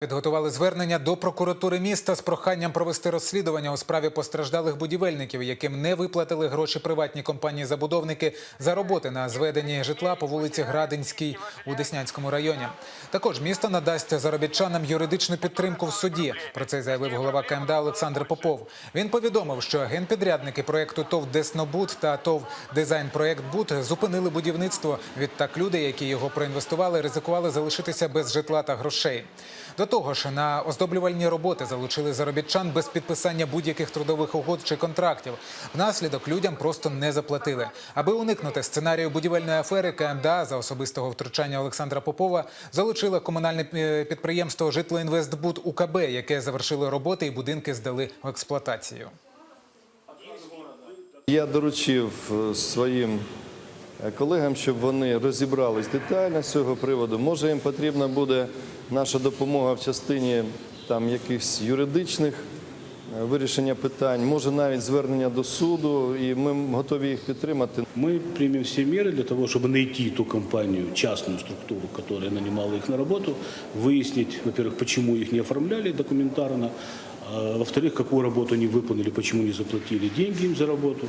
Підготували звернення до прокуратури міста з проханням провести розслідування у справі постраждалих будівельників, яким не виплатили гроші приватні компанії-забудовники за роботи на зведенні житла по вулиці Градинській у Деснянському районі. Також місто надасть заробітчанам юридичну підтримку в суді. Про це заявив голова КМДА Олександр Попов. Він повідомив, що генпідрядники проекту ТОВ Деснобуд та ТОВ Дизайн Проект Буд зупинили будівництво. Відтак люди, які його проінвестували, ризикували залишитися без житла та грошей. До того ж, на оздоблювальні роботи залучили заробітчан без підписання будь-яких трудових угод чи контрактів. Внаслідок людям просто не заплатили. Аби уникнути сценарію будівельної афери, КМДА за особистого втручання Олександра Попова залучила комунальне е, підприємство Житлоінвестбуд УКБ, яке завершило роботи і будинки здали в експлуатацію. Я доручив е, своїм колегам, щоб вони розібрались детально з цього приводу. Може, їм потрібна буде наша допомога в частині там якихось юридичних е, вирішення питань, може навіть звернення до суду, і ми готові їх підтримати. Мы примем все меры для того, чтобы найти ту компанию, частную структуру, которая нанимала их на работу, выяснить, во-первых, почему их не оформляли документарно, а во-вторых, какую работу они выполнили, почему не заплатили деньги им за работу.